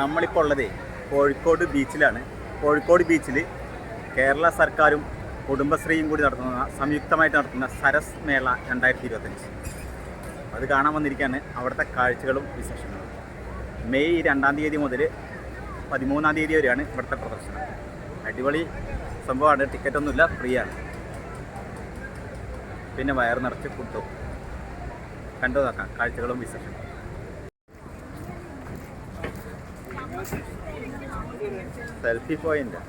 നമ്മളിപ്പോൾ ഉള്ളത് കോഴിക്കോട് ബീച്ചിലാണ്. കോഴിക്കോട് ബീച്ചിൽ കേരള സർക്കാരും കുടുംബശ്രീയും കൂടി നടത്തുന്ന സംയുക്തമായിട്ട് നടത്തുന്ന സരസ് മേള രണ്ടായിരത്തി ഇരുപത്തഞ്ച് അത് കാണാൻ വന്നിരിക്കുകയാണ് അവിടുത്തെ കാഴ്ചകളും വിശേഷങ്ങളും. മെയ് രണ്ടാം തീയതി മുതൽ പതിമൂന്നാം തീയതി വരെയാണ് ഇവിടുത്തെ പ്രദർശനം. അടിപൊളി സംഭവമാണ്. ടിക്കറ്റൊന്നുമില്ല ഫ്രീ ആണ് പിന്നെ വയർ നിറച്ച് ഫുഡും. കണ്ടു നോക്കാം കാഴ്ചകളും വിശേഷങ്ങളും. സെൽഫി പോയിന്റ്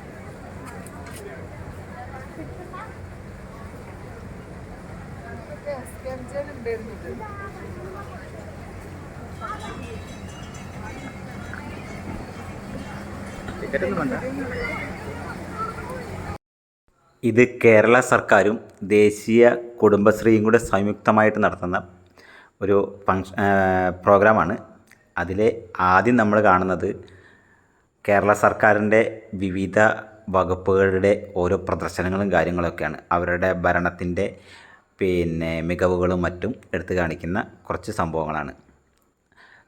ഇത് കേരള സർക്കാരും ദേശീയ കുടുംബശ്രീയും കൂടെ സംയുക്തമായിട്ട് നടത്തുന്ന ഒരു ഫങ്ഷ പ്രോഗ്രാമാണ്. അതിലെ ആദ്യം നമ്മൾ കാണുന്നത് കേരള സർക്കാരിന്റെ വിവിധ വകുപ്പുകളുടെ ഓരോ പ്രദർശനങ്ങളും കാര്യങ്ങളൊക്കെയാണ് അവരുടെ ഭരണത്തിന്റെ പിന്നെ മികവുകളും മറ്റും എടുത്തു കാണിക്കുന്ന കുറച്ച് സംഭവങ്ങളാണ്.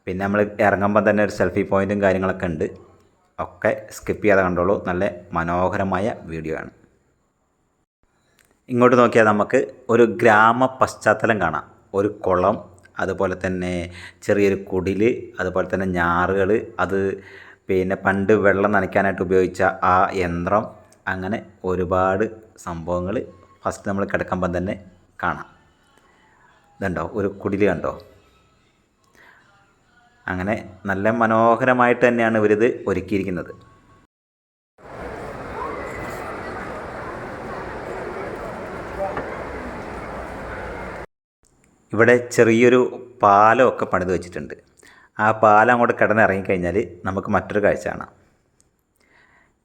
പിന്നെ നമ്മൾ ഇറങ്ങുമ്പോൾ തന്നെ ഒരു സെൽഫി പോയിന്റും കാര്യങ്ങളൊക്കെ ഉണ്ട്. ഒക്കെ സ്കിപ്പ് ചെയ്യാതെ കണ്ടോളൂ. നല്ല മനോഹരമായ വീഡിയോ ആണ്. ഇങ്ങോട്ട് നോക്കിയാൽ നമുക്ക് ഒരു ഗ്രാമ പശ്ചാത്തലം കാണാം. ഒരു കുളം അതുപോലെ തന്നെ ചെറിയൊരു കുടിൽ അതുപോലെ തന്നെ ഞാറുകൾ അത് പിന്നെ പണ്ട് വെള്ളം നനയ്ക്കാനായിട്ട് ഉപയോഗിച്ച ആ യന്ത്രം. അങ്ങനെ ഒരുപാട് സംഭവങ്ങൾ ഫസ്റ്റ് നമ്മൾ കിടക്കുമ്പം തന്നെ കാണാം. ഇതുണ്ടോ? ഒരു കുടിൽ കണ്ടോ? അങ്ങനെ നല്ല മനോഹരമായിട്ട് തന്നെയാണ് ഇവരിത് ഒരുക്കിയിരിക്കുന്നത്. ഇവിടെ ചെറിയൊരു പാലമൊക്കെ പണിത് വെച്ചിട്ടുണ്ട്. ആ പാലം അങ്ങോട്ട് കിടന്നിറങ്ങിക്കഴിഞ്ഞാൽ നമുക്ക് മറ്റൊരു കാഴ്ച കാണാം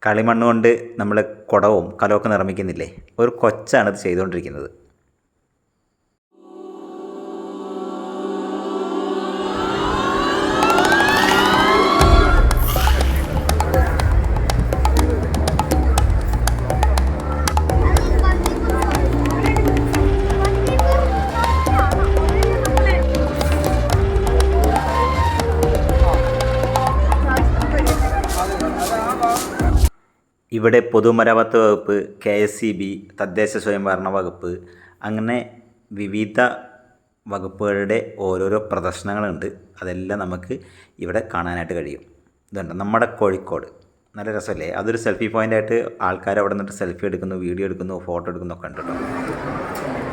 കളിമണ്ണ് കൊണ്ട് നമ്മൾ കുടവും കലമൊക്കെ നിർമ്മിക്കുന്നില്ലേ? ഒരു കൊച്ചാണ് ഇത് ചെയ്തുകൊണ്ടിരിക്കുന്നത്. ഇവിടെ പൊതുമരാമത്ത് വകുപ്പ് കെ എസ് സി ബി തദ്ദേശ സ്വയംഭരണ വകുപ്പ് അങ്ങനെ വിവിധ വകുപ്പുകളുടെ ഓരോരോ പ്രദർശനങ്ങളുണ്ട്. അതെല്ലാം നമുക്ക് ഇവിടെ കാണാനായിട്ട് കഴിയും. ഇതുണ്ട്. നമ്മുടെ കോഴിക്കോട്. നല്ല രസമല്ലേ? അതൊരു സെൽഫി പോയിന്റായിട്ട് ആൾക്കാർ അവിടെ നിന്നിട്ട് സെൽഫി എടുക്കുന്നു വീഡിയോ എടുക്കുന്നു ഫോട്ടോ എടുക്കുന്നു ഒക്കെ ഉണ്ട് കേട്ടോ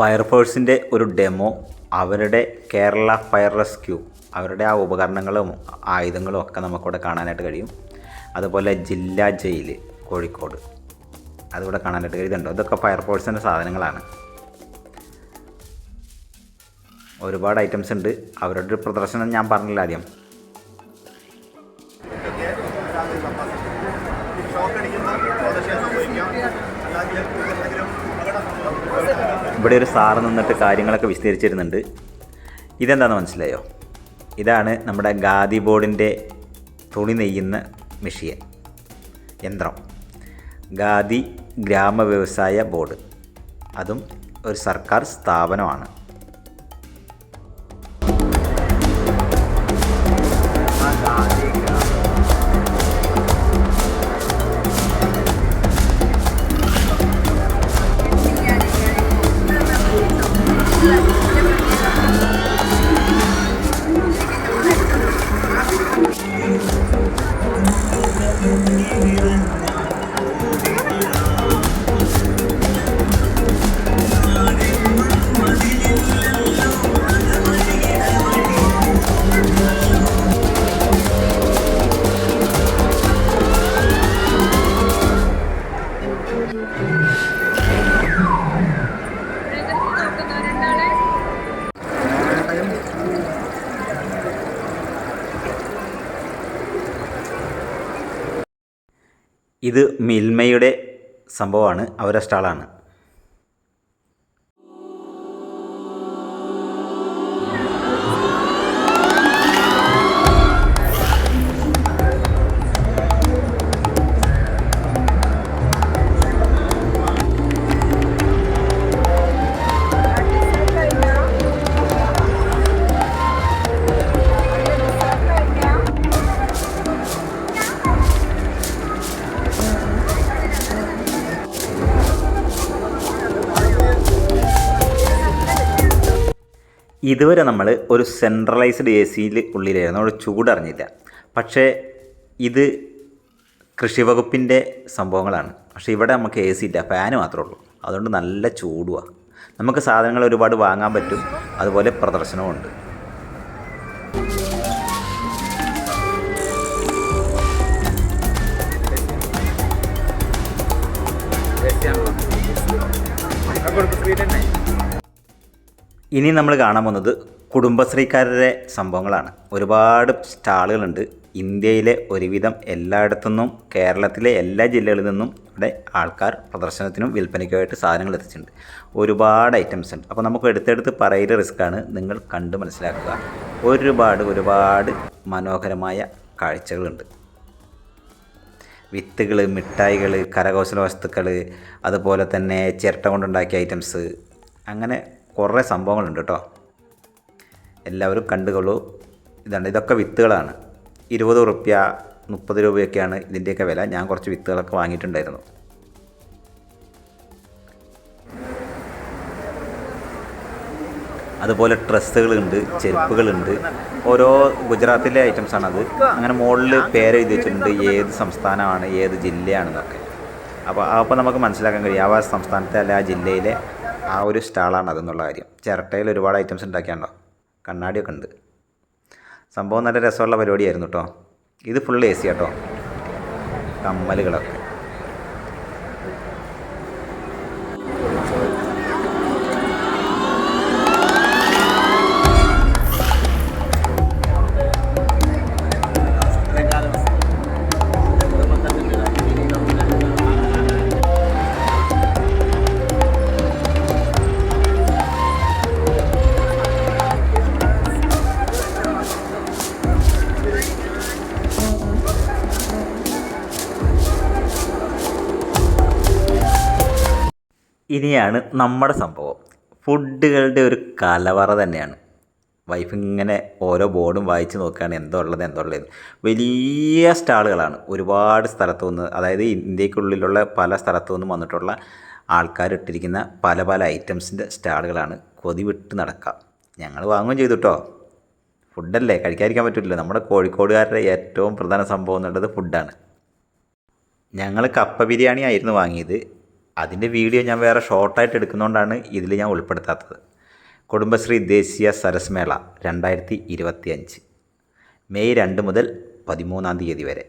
ഫയർഫോഴ്സിന്റെ ഒരു ഡെമോ അവരുടെ കേരള ഫയർ റെസ്ക്യൂ അവരുടെ ആ ഉപകരണങ്ങളും ആയുധങ്ങളും ഒക്കെ നമുക്കിവിടെ കാണാനായിട്ട് കഴിയും. അതുപോലെ ജില്ലാ ജയിൽ കോഴിക്കോട്. അതിവിടെ കാണാനായിട്ട് കഴിയുന്നുണ്ടോ ഇതൊക്കെ ഫയർഫോഴ്സിന്റെ സാധനങ്ങളാണ്. ഒരുപാട് ഐറ്റംസ് ഉണ്ട്. അവരുടെ ഒരു പ്രദർശനം ഞാൻ പറഞ്ഞില്ല ആദ്യം. ഇവിടെ ഒരു സാറ് നിന്നിട്ട് കാര്യങ്ങളൊക്കെ വിസ്തരിച്ചിരുന്നുണ്ട്. ഇതെന്താണെന്ന് മനസ്സിലായോ? ഇതാണ് നമ്മുടെ ഖാദി ബോർഡിന്റെ തുണി നെയ്യുന്ന മെഷീൻ യന്ത്രം. ഖാദി ഗ്രാമ വ്യവസായ ബോർഡ്. അതും ഒരു സർക്കാർ സ്ഥാപനമാണ്. ഇത് മിൽമയുടെ സംഭവമാണ് അവരുടെ സ്റ്റാളാണ് ഇതുവരെ നമ്മൾ ഒരു സെൻട്രലൈസ്ഡ് എ സിയിൽ ഉള്ളിലായിരുന്നു. അവിടെ ചൂടറിഞ്ഞില്ല. പക്ഷേ ഇത് കൃഷി വകുപ്പിന്റെ സംഭവങ്ങളാണ്. പക്ഷേ ഇവിടെ നമുക്ക് എ സി ഇല്ല. ഫാന് മാത്രമേ ഉള്ളൂ. അതുകൊണ്ട് നല്ല ചൂടുമാണ് നമുക്ക് സാധനങ്ങൾ ഒരുപാട് വാങ്ങാൻ പറ്റും. അതുപോലെ പ്രദർശനവും ഉണ്ട്. ഇനി നമ്മൾ കാണാൻ പോകുന്നത് കുടുംബശ്രീക്കാരുടെ സംഭവങ്ങളാണ്. ഒരുപാട് സ്റ്റാളുകളുണ്ട്. ഇന്ത്യയിലെ ഒരുവിധം എല്ലായിടത്തു നിന്നും കേരളത്തിലെ എല്ലാ ജില്ലകളിൽ നിന്നും ഇവിടെ ആൾക്കാർ പ്രദർശനത്തിനും വിൽപ്പനയ്ക്കുമായിട്ട് സാധനങ്ങൾ എത്തിച്ചിട്ടുണ്ട്. ഒരുപാട് ഐറ്റംസ് ഉണ്ട്. അപ്പോൾ നമുക്ക് എടുത്തെടുത്ത് പറയുന്ന റിസ്ക്കാണ് നിങ്ങൾ കണ്ട് മനസ്സിലാക്കുക. ഒരുപാട് ഒരുപാട് മനോഹരമായ കാഴ്ചകളുണ്ട്. വിത്തുകൾ മിഠായികൾ കരകൗശല വസ്തുക്കൾ അതുപോലെ തന്നെ ചിരട്ട കൊണ്ടുണ്ടാക്കിയ ഐറ്റംസ് അങ്ങനെ കുറേ സംഭവങ്ങളുണ്ട് കേട്ടോ. എല്ലാവരും കണ്ടുകൊള്ളൂ. ഇതാണ് ഇതൊക്കെ വിത്തുകളാണ്. ഇരുപത് റുപ്യ മുപ്പത് രൂപയൊക്കെയാണ് ഇതിന്റെയൊക്കെ വില. ഞാൻ കുറച്ച് വിത്തുകളൊക്കെ വാങ്ങിയിട്ടുണ്ടായിരുന്നു. അതുപോലെ ഡ്രസ്സുകളുണ്ട് ചെരുപ്പുകളുണ്ട്. ഓരോ ഗുജറാത്തിലെ ഐറ്റംസ് അത് അങ്ങനെ മുകളിൽ പേര് എഴുതി വെച്ചിട്ടുണ്ട് ഏത് സംസ്ഥാനമാണ് ഏത് ജില്ലയാണെന്നൊക്കെ. അപ്പോൾ അപ്പോൾ നമുക്ക് മനസ്സിലാക്കാൻ കഴിയും. ആ സംസ്ഥാനത്തെ അല്ല ആ ജില്ലയിലെ ആ ഒരു സ്റ്റാളാണ് അതെന്നുള്ള കാര്യം. ചിരട്ടയിൽ ഒരുപാട് ഐറ്റംസ് ഉണ്ടാക്കിയാണല്ലോ. കണ്ണാടിയൊക്കെ ഉണ്ട്. സംഭവം നല്ല രസമുള്ള പരിപാടിയായിരുന്നു കേട്ടോ ഇത് ഫുൾ എ സി കേട്ടോ കമ്മലുകളൊക്കെ. ഇനിയാണ് നമ്മുടെ സംഭവം. ഫുഡുകളുടെ ഒരു കലവറ തന്നെയാണ്. വൈഫ് ഇങ്ങനെ ഓരോ ബോർഡും വായിച്ച് നോക്കുകയാണ് എന്തോ ഉള്ളത് എന്തോ ഉള്ളത് വലിയ സ്റ്റാളുകളാണ്. ഒരുപാട് സ്ഥലത്തു നിന്ന് അതായത് ഇന്ത്യക്കുള്ളിലുള്ള പല സ്ഥലത്തു നിന്നും വന്നിട്ടുള്ള ആൾക്കാർ ഇട്ടിരിക്കുന്ന പല പല ഐറ്റംസിന്റെ സ്റ്റാളുകളാണ് കൊതി വിട്ട് നടക്കുക. ഞങ്ങൾ വാങ്ങുകയും ചെയ്തു കേട്ടോ. ഫുഡല്ലേ? കഴിക്കാതിരിക്കാൻ പറ്റില്ല നമ്മുടെ കോഴിക്കോടുകാരുടെ ഏറ്റവും പ്രധാന സംഭവം എന്നുള്ളത് ഫുഡാണ്. ഞങ്ങൾ കപ്പ ബിരിയാണി ആയിരുന്നു വാങ്ങിയത്. അതിന്റെ വീഡിയോ ഞാൻ വേറെ ഷോർട്ടായിട്ട് എടുക്കുന്നതുകൊണ്ടാണ് ഇതിൽ ഞാൻ ഉൾപ്പെടുത്താത്തത്. കുടുംബശ്രീ ദേശീയ സരസ്മേള രണ്ടായിരത്തി ഇരുപത്തി അഞ്ച് മെയ് രണ്ട് മുതൽ പതിമൂന്നാം തീയതി വരെ.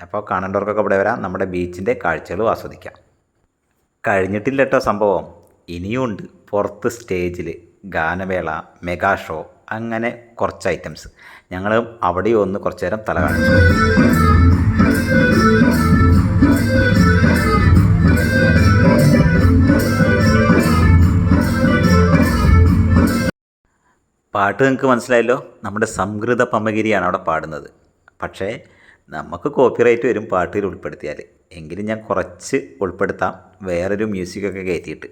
അപ്പോൾ കാണേണ്ടവർക്കൊക്കെ ഇവിടെ വരാം. നമ്മുടെ ബീച്ചിന്റെ കാഴ്ചകളും ആസ്വദിക്കാം. കഴിഞ്ഞിട്ടില്ല കേട്ടോ സംഭവം ഇനിയുമുണ്ട് പുറത്ത് സ്റ്റേജിൽ ഗാനമേള മെഗാ ഷോ അങ്ങനെ കുറച്ച് ഐറ്റംസ്. ഞങ്ങൾ അവിടെയും ഒന്ന് കുറച്ച് നേരം തല കാണിച്ചു. പാട്ട് നിങ്ങൾക്ക് മനസ്സിലായല്ലോ? നമ്മുടെ സംഗൃത പമഗിരിയാണ് അവിടെ പാടുന്നത്. പക്ഷേ നമുക്ക് കോപ്പിറൈറ്റ് വരും പാട്ടിൽ ഉൾപ്പെടുത്തിയാൽ എങ്കിലും ഞാൻ കുറച്ച് ഉൾപ്പെടുത്താം. വേറൊരു മ്യൂസിക്കൊക്കെ കയറ്റിയിട്ട്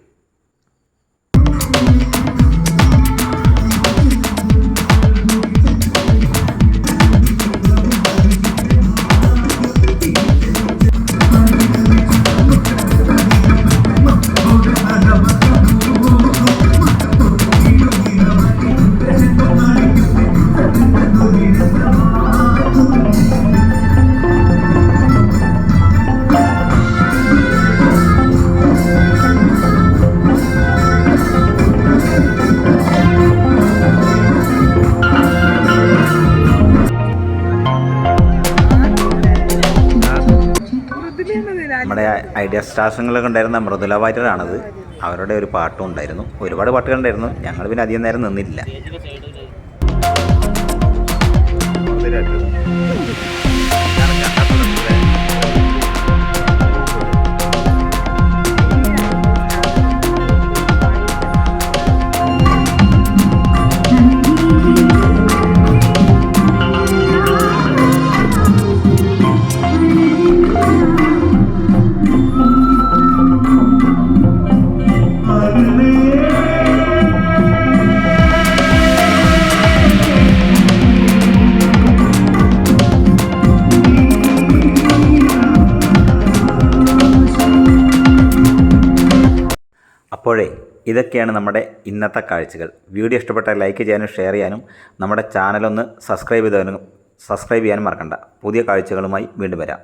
നമ്മുടെ ഐഡിയ സ്റ്റാർസുകളൊക്കെ ഉണ്ടായിരുന്ന മൃദുല വാര്യരാണത്. അവരുടെ ഒരു പാട്ടും ഉണ്ടായിരുന്നു. ഒരുപാട് പാട്ടുകളുണ്ടായിരുന്നു ഞങ്ങൾ പിന്നെ അധികം നേരം നിന്നില്ല അപ്പോഴേ ഇതൊക്കെയാണ് നമ്മുടെ ഇന്നത്തെ കാഴ്ചകൾ. വീഡിയോ ഇഷ്ടപ്പെട്ടാൽ ലൈക്ക് ചെയ്യാനും ഷെയർ ചെയ്യാനും നമ്മുടെ ചാനലൊന്ന് സബ്സ്ക്രൈബ് ചെയ്താനും സബ്സ്ക്രൈബ് ചെയ്യാനും മറക്കണ്ട. പുതിയ കാഴ്ചകളുമായി വീണ്ടും വരാം.